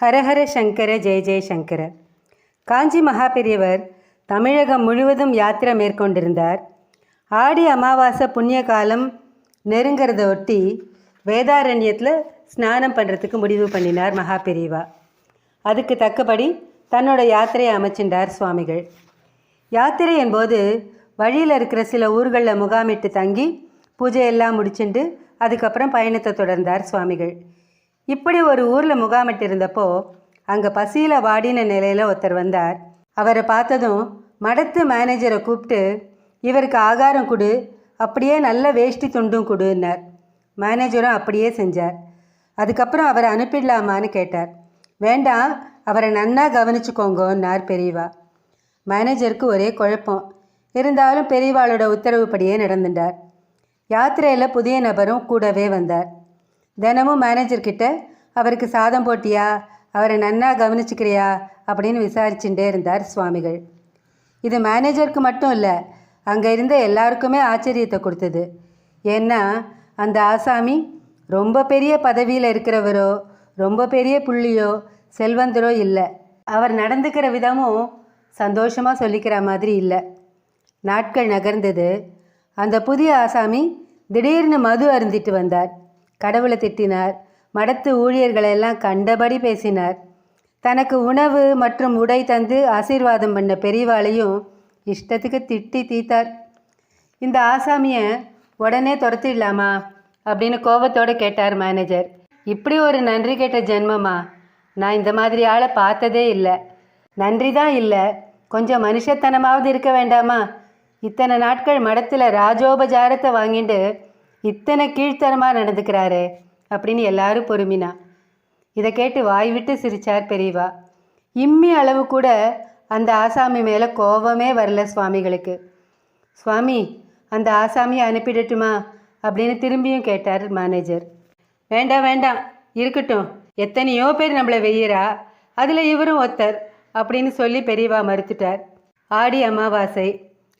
ஹரஹர சங்கர ஜெய ஜெயசங்கர காஞ்சி மகாபெரியவர் தமிழகம் முழுவதும் யாத்திரை மேற்கொண்டிருந்தார். ஆடி அமாவாசை புண்ணிய காலம் நெருங்கிறத ஒட்டி வேதாரண்யத்தில் ஸ்நானம் பண்ணுறதுக்கு முடிவு பண்ணினார் மகாபெரியவா அதுக்கு தக்கபடி தன்னோட யாத்திரையை அமைச்சின்றார் சுவாமிகள். யாத்திரை என்போது வழியில் இருக்கிற சில ஊர்களில் முகாமிட்டு தங்கி பூஜையெல்லாம் முடிச்சுண்டு அதுக்கப்புறம் பயணத்தை தொடர்ந்தார் சுவாமிகள். இப்படி ஒரு ஊரில் முகாமிட்டிருந்தப்போ அங்கே பசியில் வாடின நிலையில் ஒருத்தர் வந்தார். அவரை பார்த்ததும் மடத்து மேனேஜரை கூப்பிட்டு இவருக்கு ஆகாரம் கொடு அப்படியே நல்ல வேஷ்டி துண்டும் கொடுன்னார். மேனேஜரும் அப்படியே செஞ்சார். அதுக்கப்புறம் அவரை அனுப்பிடலாமான்னு கேட்டார். வேண்டாம் அவரை நன்னா கவனிச்சுக்கோங்கன்னார் பெரியவா. மேனேஜருக்கு ஒரே குழப்பம். இருந்தாலும் பெரியவாளோட உத்தரவுப்படியே நடந்துட்டார். யாத்திரையில் புதிய நபரும் கூடவே வந்தார். தினமும் மேனேஜர்கிட்ட அவருக்கு சாதம் போட்டியா? அவரை நன்னா கவனிச்சுக்கிறியா? அப்படின்னு விசாரிச்சுட்டே இருந்தார் சுவாமிகள். இது மேனேஜருக்கு மட்டும் இல்லை அங்கே இருந்த எல்லாருக்குமே ஆச்சரியத்தை கொடுத்தது. ஏன்னா அந்த ஆசாமி ரொம்ப பெரிய பதவியில் இருக்கிறவரோ ரொம்ப பெரிய புள்ளியோ செல்வந்தரோ இல்லை. அவர் நடந்துக்கிற விதமும் சந்தோஷமாக சொல்லிக்கிற மாதிரி இல்லை. நாட்கள் நகர்ந்தது. அந்த புதிய ஆசாமி திடீர்னு மது அருந்திட்டு வந்தார். கடவுளை திட்டினார். மடத்து ஊழியர்களெல்லாம் கண்டபடி பேசினார். தனக்கு உணவு மற்றும் உடை தந்து ஆசீர்வாதம் பண்ண பெரியவாளையும் இஷ்டத்துக்கு திட்டி தீத்தார். இந்த ஆசாமியை உடனே துரத்திடலாமா? அப்படின்னு கோபத்தோடு கேட்டார் மேனேஜர் இப்படி ஒரு நன்றி கேட்ட ஜென்மமா? நான் இந்த மாதிரி ஆளை பார்த்ததே இல்லை. நன்றி தான் இல்லை. கொஞ்சம் மனுஷத்தனமாவது இருக்க வேண்டாமா? இத்தனை நாட்கள் மடத்தில் ராஜோபஜாரத்தை வாங்கிட்டு இத்தனை கீழ்த்தரமாக நடந்துக்கிறாரே அப்படின்னு எல்லாரும் பொறுமினா. இதை கேட்டு வாய் விட்டு சிரிச்சார் பெரியவா. இம்மி அளவு கூட அந்த ஆசாமி மேலே கோபமே வரல சுவாமிகளுக்கு. சுவாமி அந்த ஆசாமியை அனுப்பிடட்டுமா அப்படின்னு திரும்பியும் கேட்டார் மேனேஜர் வேண்டாம் வேண்டாம் இருக்கட்டும். எத்தனையோ பேர் நம்மளை வெய்யறா. அதில் இவரும் ஒத்தர் அப்படின்னு சொல்லி பெரியவா மறுத்துட்டார். ஆடி அமாவாசை.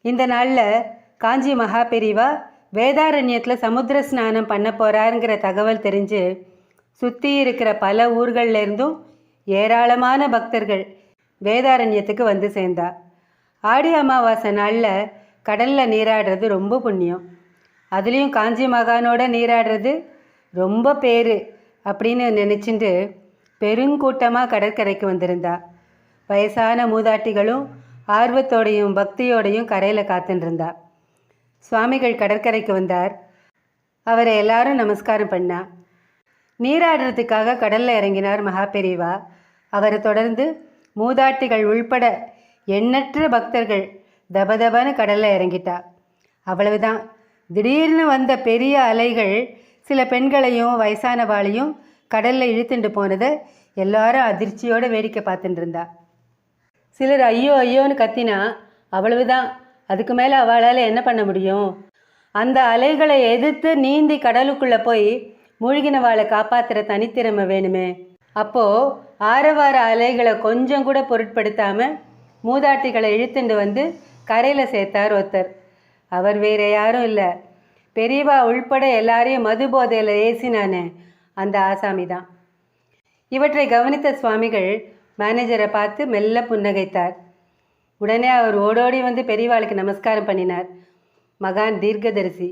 இந்த நாளில் காஞ்சி மகா பெரியவா வேதாரண்யத்தில் சமுத்திர ஸ்நானம் பண்ண போகிறாருங்கிற தகவல் தெரிஞ்சு சுற்றி இருக்கிற பல ஊர்கள்லேருந்தும் ஏராளமான பக்தர்கள் வேதாரண்யத்துக்கு வந்து சேர்ந்தா. ஆடி அமாவாசை நாளில் கடலில் நீராடுறது ரொம்ப புண்ணியம். அதுலேயும் காஞ்சி மகானோட நீராடுறது ரொம்ப பேர் அப்படின்னு நினச்சிட்டு பெருங்கூட்டமாக கடற்கரைக்கு வந்திருந்தா. வயசான மூதாட்டிகளும் ஆர்வத்தோடையும் பக்தியோடையும் கரையில் காத்துட்டு இருந்தாள் சுவாமிகள் கடற்கரைக்கு வந்தார். அவரை எல்லாரும் நமஸ்காரம் பண்ணா. நீராடுறதுக்காக கடலில் இறங்கினார் மகாபெரிவா. அவரை தொடர்ந்து மூதாட்டிகள் உள்பட எண்ணற்ற பக்தர்கள் தபதபன்னு கடலில் இறங்கிட்டா. அவ்வளவுதான். திடீர்னு வந்த பெரிய அலைகள் சில பெண்களையும் வயசானவாளையும் கடலில் இழுத்துட்டு போனதை எல்லாரும் அதிர்ச்சியோடு வேடிக்கை பார்த்துட்டு இருந்தா. சிலர் ஐயோ ஐயோன்னு கத்தினா. அவ்வளவுதான். அதுக்கு மேலே அவளால் என்ன பண்ண முடியும்? அந்த அலைகளை எதிர்த்து நீந்தி கடலுக்குள்ளே போய் மூழ்கினவாளை காப்பாற்றுற தனித்திறமை வேணுமே. அப்போது ஆரவார அலைகளை கொஞ்சம் கூட பொருட்படுத்தாமல் மூதாட்டிகளை இழுத்துண்டு வந்து கரையில் சேர்த்தார் ஒருத்தர். அவர் வேறு யாரும் இல்லை. பெரியவா உள்பட எல்லாரையும் மது போதையில் ஏசினானே அந்த ஆசாமி தான். இவற்றை கவனித்த சுவாமிகள் மேனேஜரை பார்த்து மெல்ல புன்னகைத்தார். உடனே அவர் ஓடோடி வந்து பெரியவாளுக்கு நமஸ்காரம் பண்ணினார். மகான் தீர்க்கதரிசி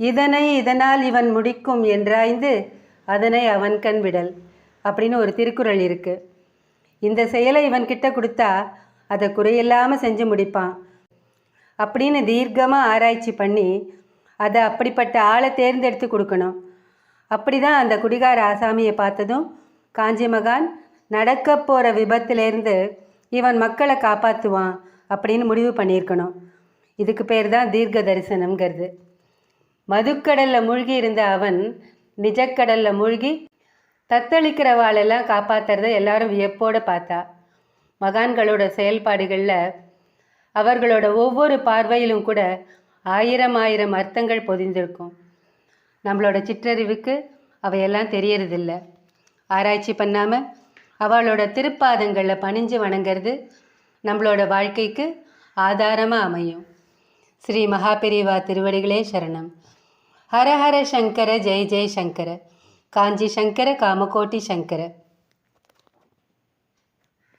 இதனை இதனால் இவன் முடிக்கும் என்றாய்ந்து அதனை அவன் கண் விடல் அப்படின்னு ஒரு திருக்குறள் இருக்கு. இந்த செயலை இவன் கிட்ட கொடுத்தா அதை குறையில்லாமல் செஞ்சு முடிப்பான். அப்படின்னு தீர்க்கமாக ஆராய்ச்சி பண்ணி அதை அப்படிப்பட்ட ஆளை தேர்ந்தெடுத்து கொடுக்கணும். அப்படி தான் அந்த குடிகார ஆசாமியை பார்த்ததும் காஞ்சி மகான் நடக்க போகிற விபத்திலேருந்து இவன் மக்களை காப்பாற்றுவான் அப்படின்னு முடிவு பண்ணியிருக்கணும். இதுக்கு பேர் தான் தீர்க்க தரிசனம்ங்கிறது. மதுக்கடலில் மூழ்கி இருந்த அவன் நிஜக்கடலில் மூழ்கி தத்தளிக்கிறவாளெல்லாம் காப்பாற்றுறத எல்லாரும் வியப்போடு பார்த்தா. மகான்களோட செயல்பாடுகளில் அவர்களோட ஒவ்வொரு பார்வையிலும் கூட ஆயிரம் ஆயிரம் அர்த்தங்கள் பொதிந்திருக்கும். நம்மளோட சிற்றறிவுக்கு அவையெல்லாம் தெரியறதில்ல. ஆராய்ச்சி பண்ணாமல் அவளோட திருப்பாதங்களில் பணிஞ்சு வணங்கிறது நம்மளோட வாழ்க்கைக்கு ஆதாரமாக அமையும். ஸ்ரீ மகாபெரிவா திருவடிகளே சரணம். ஹர ஹர சங்கர ஜெய் ஜெய் சங்கர. காஞ்சி சங்கர காமகோட்டி சங்கர.